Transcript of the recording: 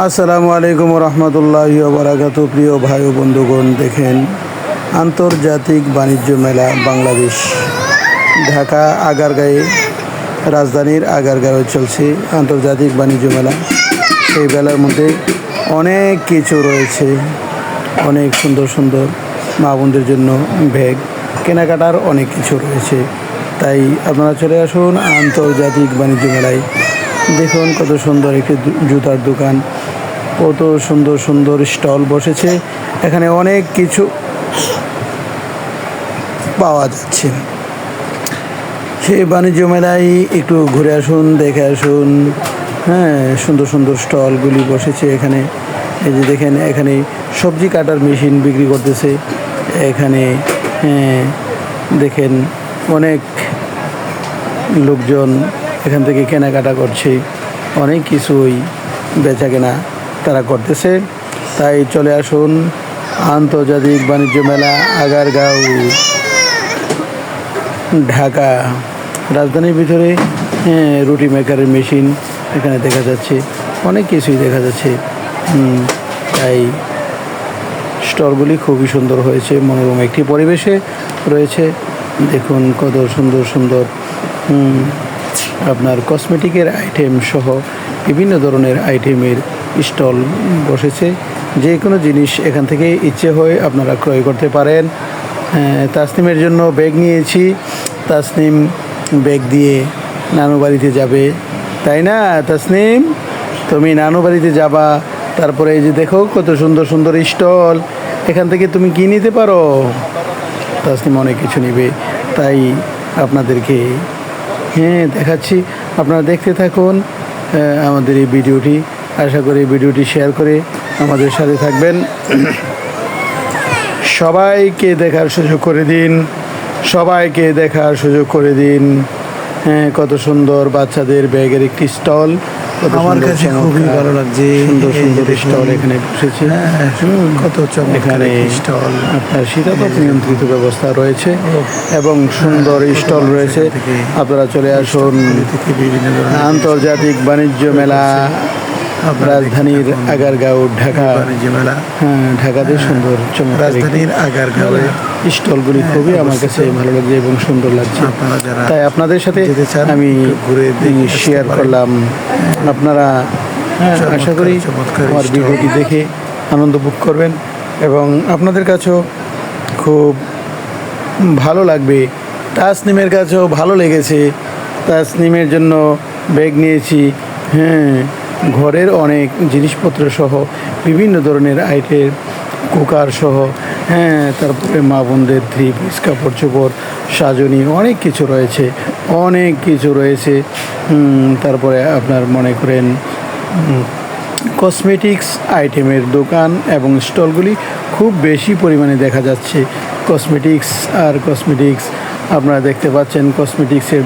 আসসালামু আলাইকুম রহমতুল্লাহ বারাকাত প্রিয় ভাই বন্ধুগণ, দেখেন আন্তর্জাতিক বাণিজ্য মেলা বাংলাদেশ। ঢাকা আগারগাঁয়ে, রাজধানীর আগারগাঁয়ে চলছে আন্তর্জাতিক বাণিজ্য মেলা। সেই মেলার মধ্যে অনেক কিছু রয়েছে। অনেক সুন্দর সুন্দর মা বোনদের জন্য ব্যাগ, কেনাকাটার অনেক কিছু রয়েছে। তাই আপনারা চলে আসুন আন্তর্জাতিক বাণিজ্য মেলায়। দেখুন কত সুন্দর একটি জুতার দোকান। কত সুন্দর সুন্দর স্টল বসেছে। এখানে অনেক কিছু পাওয়া যাচ্ছে। সেই বাণিজ্য মেলায় একটু ঘুরে আসুন দেখে আসুন। হ্যাঁ সুন্দর সুন্দর স্টলগুলি বসেছে এখানে। এই যে দেখেন এখানে সবজি কাটার মেশিন বিক্রি করতেছে। এখানে হ্যাঁ, দেখেন অনেক লোকজন এখান থেকে কেনাকাটা করছে। অনেক কিছুই বেচা কেনা তারা করতেছে। তাই চলে আসুন আন্তর্জাতিক বাণিজ্য মেলা, আগারগাঁও, ঢাকা। রাজধানীর ভিতরে রুটি মেকারের মেশিন এখানে দেখা যাচ্ছে। অনেক কিছুই দেখা যাচ্ছে। তাই স্টলগুলি খুবই সুন্দর হয়েছে, মনোরম একটি পরিবেশে রয়েছে। দেখুন কত সুন্দর সুন্দর আপনার কসমেটিকের আইটেম সহ বিভিন্ন ধরনের আইটেমের স্টল বসেছে। যে কোনো জিনিস এখান থেকে ইচ্ছে হয় আপনারা ক্রয় করতে পারেন। তাসনিমের জন্য ব্যাগ নিয়েছি। তাসনিম ব্যাগ দিয়ে নানু বাড়িতে যাবে। তাই না, তাসনিম? তুমি নানু বাড়িতে যাবা। তারপরে এই যে দেখো, কত সুন্দর সুন্দর স্টল। এখান থেকে তুমি কি নিতে পারো? তাসনিম অনেক কিছু নেবে। তাই আপনাদেরকে হ্যাঁ দেখাচ্ছি। আপনারা দেখতে থাকুন আমাদের এই ভিডিওটি। আশা করি ভিডিওটি শেয়ার করে আমাদের সাথে থাকবেন। সবাইকে দেখার সুযোগ করে দিন। সবাইকে দেখার সুযোগ করে দিন। হ্যাঁ কত সুন্দর বাচ্চাদের ব্যাগের একটি স্টল আমার কাছে খুবই ভালো লাগছে। সুন্দর সুন্দর স্টল এখানে বসেছে। হ্যাঁ, কত চমৎকার এখানে স্টল। আপনার শীতাতপ নিয়ন্ত্রিত ব্যবস্থা রয়েছে এবং সুন্দর স্টল রয়েছে। আপনারা চলে আসুন। আন্তর্জাতিক বাণিজ্য মেলা। রাজধানীর আগারগাঁও ঢাকা। হ্যাঁ ঢাকাতে সুন্দর চমৎকার রাজধানীর আগারগাঁওয়ে। স্টলগুলি খুবই আমার কাছে ভালো লাগছে এবং সুন্দর লাগছে। আপনারা তাই আপনাদের সাথে আমি ঘুরে শেয়ার করলাম। আপনারা হ্যাঁ, আশা করি আমার। ভিডিওটি দেখে আনন্দ ভোগ করবেন এবং আপনাদের কাছেও খুব ভালো লাগবে। তাসনিমের কাছেও ভালো লেগেছে। তাসনিমের জন্য ব্যাগ নিয়েছি। হ্যাঁ। ঘরের অনেক জিনিসপত্র সহ বিভিন্ন ধরনের আইটেম, কুকার সহ হ্যাঁ তারপরে মা বোনদের থ্রি পিস, কাপড় চোপড়, সাজনি, অনেক কিছু রয়েছে, অনেক কিছু রয়েছে। তারপরে আপনার মনে করেন কসমেটিক্স আইটেমের দোকান এবং স্টলগুলি খুব বেশি পরিমাণে দেখা যাচ্ছে। কসমেটিক্স আর কসমেটিক্স, আপনারা দেখতে পাচ্ছেন কসমেটিক্সের